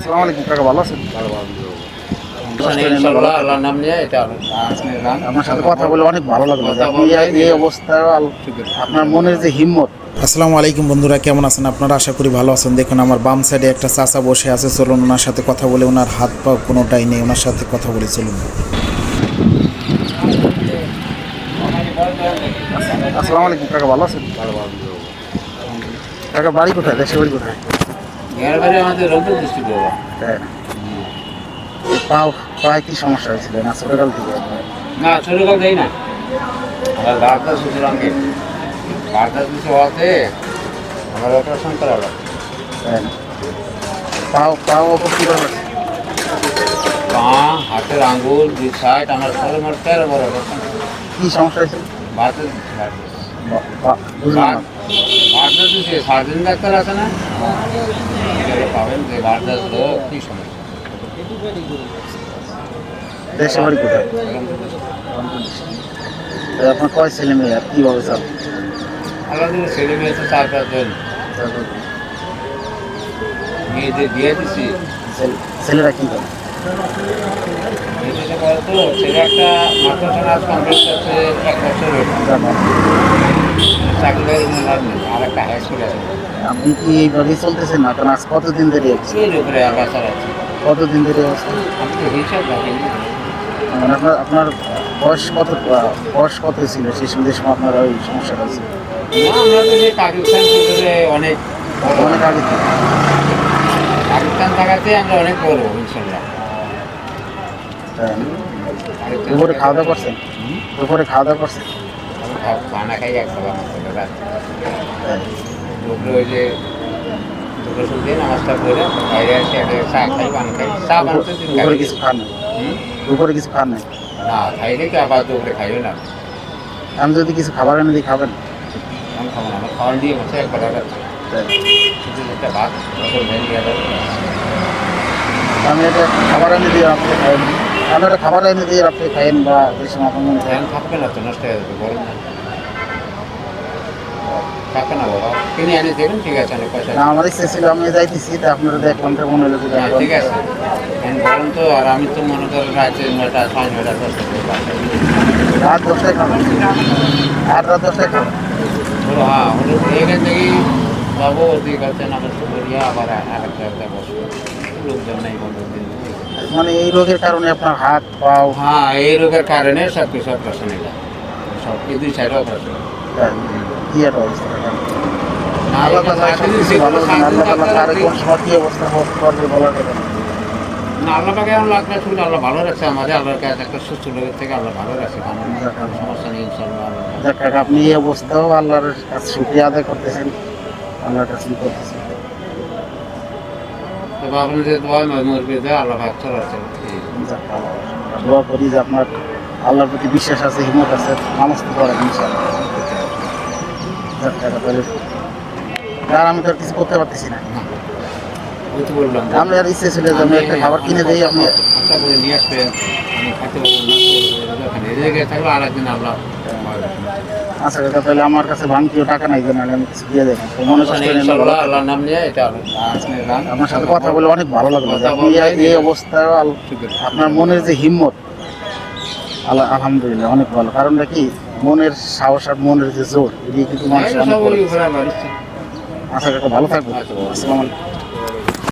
আসসালামু আলাইকুম কাকা ভালো আছেন? ইনশাআল্লাহ আল্লাহর নাম নিয়ে এটা আপনার সাথে কথা বলে অনেক ভালো লাগল। যে কথা আপনি বলতে এই- এই আপনার মনের যে হিম্মত। আসসালামু আলাইকুম বন্ধুরা কেমন আছেন আপনারা? আশা করি ভালো আছেন। দেখুন আমার বাম সাইডে একটা চাচা বসে আছে। চলুন ওনার সাথে কথা বলে ওনার হাত পা কোনোটাই নেই। ওনার সাথে কথা বলে চলুন। আসসালামু আলাইকুম কাকা ভালো আছেন? কাকা বাড়ি কোথায়? দেশে বাড়ি কোথায়? এবারে আমাদের পাও পায়ে কি সমস্যা হয়েছিল? না ছোটকাল থেকে না ছোটকাল দেই না। আমার বার্তা সুতরাঙ্গে বার্তা কিছু হওয়াতে আমার অপারেশন করা হলো তাই না? পাও পাও অপর কি ব্যাপার? পা হাতের আঙ্গুল দুই সাইড আমার সব আমার তেরো বড় কি সমস্যা হয়েছিল বা- বা- বুঝলাম না বার্তা দিচ্ছে সার্জন ডাক্তার আছে না? পাবেন যে বার্তা হলো কী সমস্যা? দেশে বাড়ি কোথায় আপনার কয় ছেলে মেয়ে? আর কীভাবে চাল? আমাদের ছেলে মেয়ে তো চার পাঁচজন মেয়েদের দিয়ে দিচ্ছি ছেলেরা কি করে? মেয়েদের বলতো ছেলে একটা নাচ কমপ্লিট করছে এক বছর আর একটা হাই স্কুল আছে। আপনি কি এইভাবেই চলতেছেন না? কারণ আজ কতদিন ধরে উপরে আবার চালাচ্ছি কতদিন ধরে হিসাব রাখি মানে আপনার আপনার বয়স কত বয়স কত ছিল? সেই সময় সময় আপনার ওই সমস্যাটা হয়েছিল না আমরা তো সেই পাকিস্তান অনেক অনেক আগে থেকে। পাকিস্তান থাকাতে আমরা অনেক বড় ইনশাল্লাহ। দুপুরে খাওয়া দাওয়া করছেন? দুপুরে খাওয়া দাওয়া করছেন? খানা খাই এক খাবার মতো রাত তাই। দুপুরে ওই যে দুপুরে শুনতে নামাজটা করে বাইরে আসে আগে চা খাই পান খাই চা দিন দুপুরে কিছু খান দুপুরে কিছু খান নাই? না খাইলে কি আবার দুপুরে খাইও না? আমি যদি কিছু খাবার এনে দিই খাবেন? আমি খাব না আমার খাওয়ান দিয়ে বসে একবার একটা ভাত আমি এটা খাবার এনে দিয়ে আপনি খাইন একটা খাবার এনে দিয়ে আপনি খাইন বা সময় আপনার ফ্যান করেন থাকবে না তো নষ্ট হয়ে যাবে গরম না। না বাবা কিনে এনে দেবেন ঠিক আছে অনেক পয়সা না আমার ইচ্ছে ছিল আমি যাইতেছি তা আপনারা দেখলাম তো মনে হলো হ্যাঁ, ঠিক আছে। ফ্যান গরম তো আর আমি তো মনে করি রাতে নয়টা সাড়ে নয়টা দশটা থেকে রাত দশটায় খাবেন আর রাত দশটায় খাবেন হ্যাঁ হলো এখান থেকেই যাব ওদিকে আছে নামাজ করিয়া আবার আরেকটা একটা বসবো লোকজন নেই বন্ধু দিন মানে এই রোগের কারণে আপনার হাত পাও? হ্যাঁ এই রোগের কারণে সব কিছু অপারেশন সব দুই সাইড অপারেশন কি একটা অবস্থা আল্লাহ আল্লাহ আল্লাহ পাকে লাগলে শুনে আল্লাহ ভালো রাখছে আমাদের আল্লাহর কাছে একটা সুস্থ লোকের থেকে আল্লাহ ভালো রাখছে কোনো সমস্যা নেই ইনশাল্লাহ আল্লাহ আপনি এই অবস্থাও আল্লাহর কাছে শুক্রিয়া আদায় করতেছেন আল্লাহর কাছে করতেছেন। তবে আপনি যে দোয়া মুরগি দেয় আল্লাহ ভাগ আল্লাহ। দোয়া করি যে আপনার আল্লাহর প্রতি বিশ্বাস আছে হিম্মত আছে নামাজ তো করেন আর আমি তো আর কিছু করতে পারতেছি না ওই তো বললাম আমি আর ইচ্ছে ছিল যে আমি একটা খাবার কিনে দিই আপনি নিয়ে আসবেন আমি খাইতে পারব না ওখানে এই জায়গায় থাকলে আর একদিন আল্লাহ আচ্ছা কাকা তাহলে আমার কাছে ভাঙতিও টাকা নাই যে নাহলে আমি কিছু দিয়ে দেবেন মনে কষ্ট নাম নিয়ে এটা আপনার সাথে কথা বলে অনেক ভালো লাগল। এই- অবস্থায় আপনার মনের যে হিম্মত আল্লাহ আলহামদুলিল্লাহ অনেক ভালো। কারণটা কি? মনের সাহস আর মনের যে জোর এটি কিন্তু মানুষ অনেক ঘোরা বাড়িতে আচ্ছা ভালো থাকবেন। আচ্ছা। আলাইকুম।